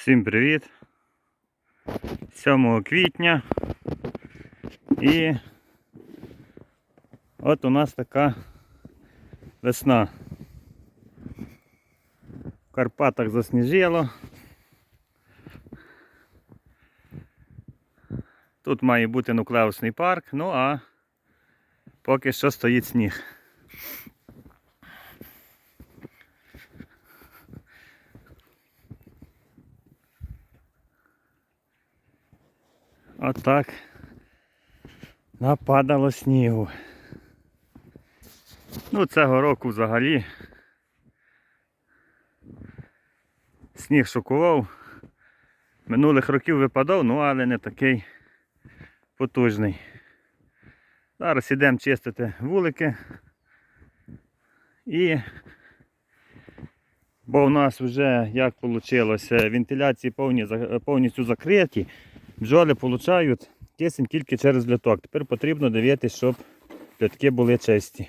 Всім привіт! 7 квітня і от у нас така весна. В Карпатах засніжило. Тут має бути нуклеусний парк, ну а поки що стоїть сніг. Отак нападало снігу. Ну, цього року взагалі сніг шокував. Минулих років випадав, ну але не такий потужний. Зараз ідемо чистити вулики. І бо в нас вже як вийшло, вентиляції повністю закриті. Бджоли получають кисень тільки через льоток. Тепер потрібно дивитися, щоб льотки були чисті.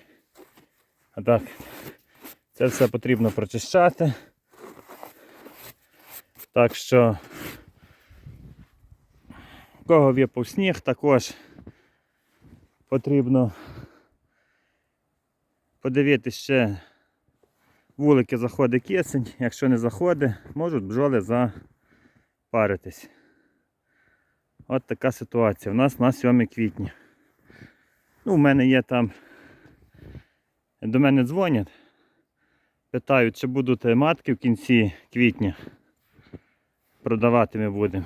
А так, це все потрібно прочищати. Так що, кого випав сніг, також потрібно подивитися ще вулики заходить кисень. Якщо не заходить, можуть бджоли запаритись. От така ситуація. У нас на 7 квітня. Ну, У мене є там. До мене дзвонять. Питають, чи будуть матки в кінці квітня. Продавати ми будемо.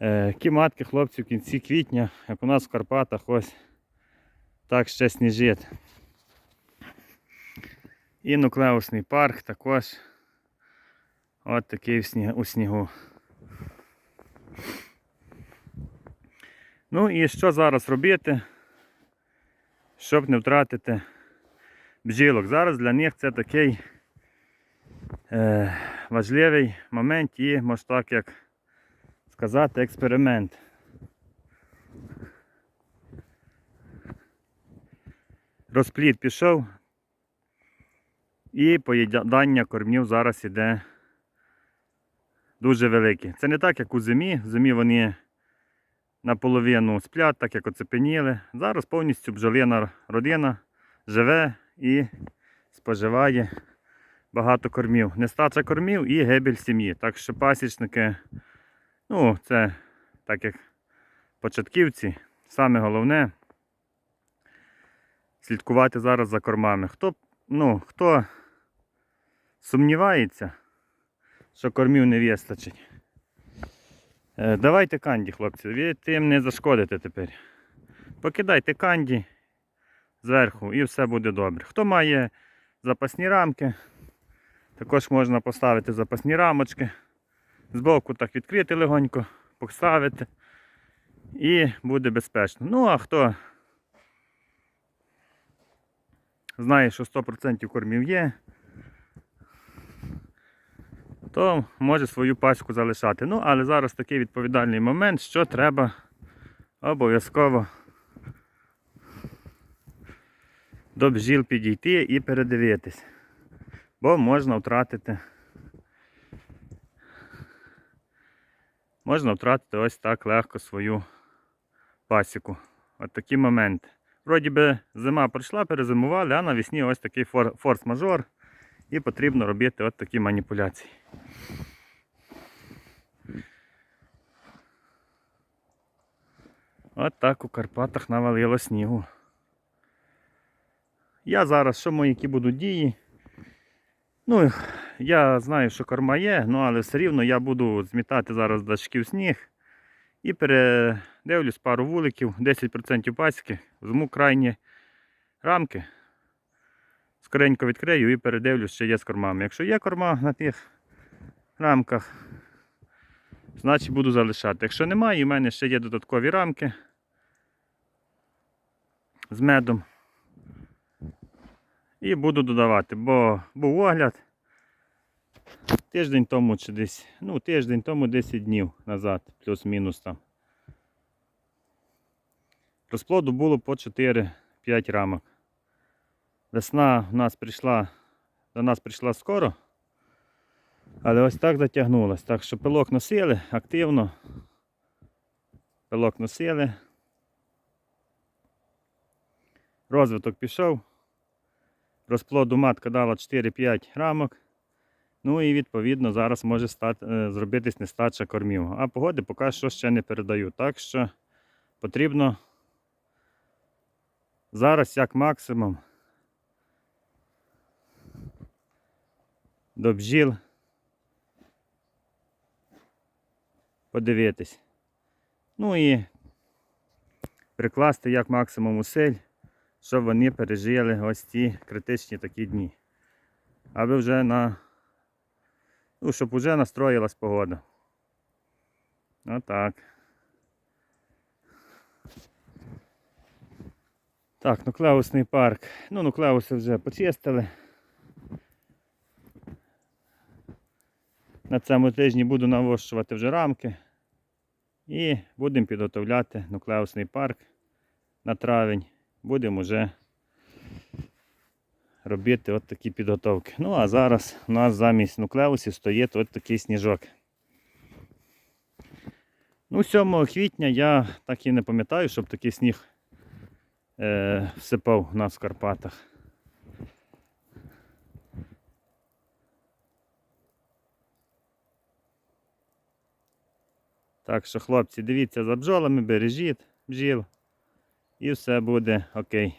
Е, Які матки хлопці в кінці квітня, як у нас в Карпатах ось так ще сніжить. І нуклеусний парк також от такий у снігу. Ну і що зараз робити, щоб не втратити бджілок? Зараз для них це такий е, важливий момент і, може так як сказати, експеримент. Розплід пішов і поїдання кормів зараз іде дуже велике. Це не так, як у зимі. В зимі вони наполовину сплять, так як оцепеніли. Зараз повністю бджолина родина живе і споживає багато кормів. Нестача кормів і гибель сім'ї. Так що пасічники, ну, це так як початківці, саме головне слідкувати зараз за кормами. Хто, ну, хто сумнівається, що кормів не вистачить. Е, Давайте канді, хлопці, ви тим не зашкодите тепер. Покидайте канді зверху і все буде добре. Хто має запасні рамки, також можна поставити запасні рамочки. Збоку так відкрити легонько, поставити і буде безпечно. Ну а хто знає, що 100% кормів є, то може свою пачку залишати. Ну, але зараз такий відповідальний момент, що треба обов'язково до бджіл підійти і передивитись. Бо можна втратити. Можна втратити ось так легко свою пасіку. От такі моменти. Вроді би зима пройшла, перезимували, а навесні ось такий фор- форс-мажор. І потрібно робити от такі маніпуляції. От так у Карпатах навалило снігу. Я зараз, що мої які будуть дії? Ну, я знаю, що корма є, ну але все рівно я буду змітати зараз дашків сніг і передивлюсь пару вуликів, 10% пасіки, візьму крайні рамки. Скоренько відкрию і передивлюсь, чи є з кормами. Якщо є корма на тих рамках, значить буду залишати. Якщо немає, у мене ще є додаткові рамки з медом. І буду додавати, бо був огляд тиждень тому чи десь, ну тиждень тому 10 днів назад, плюс-мінус там. Розплоду було по 4-5 рамок. Весна в нас прийшла, до нас прийшла скоро. Але ось так затягнулось. Так що пилок носили активно. Пилок носили. Розвиток пішов. Розплоду матка дала 4-5 рамок. Ну і відповідно зараз може стати, е, зробитись нестача кормів. А погоди поки що ще не передаю. Так що потрібно зараз як максимум до бджіл подивитись. Ну і прикласти як максимум усиль, щоб вони пережили ось ці критичні такі дні. Аби вже на. Ну, щоб вже настроїлась погода. Отак. Так, нуклеусний парк. Ну, нуклеуси вже почистили. На цьому тижні буду навощувати вже рамки. І будемо підготовляти нуклеусний парк на травень. Будемо вже робити от такі підготовки. Ну а зараз у нас замість нуклеусів стоїть от такий сніжок. Ну, 7 квітня я так і не пам'ятаю, щоб такий сніг е, всипав у нас в Карпатах. Так що, хлопці, дивіться за бджолами, бережіть бджіл. І все буде окей.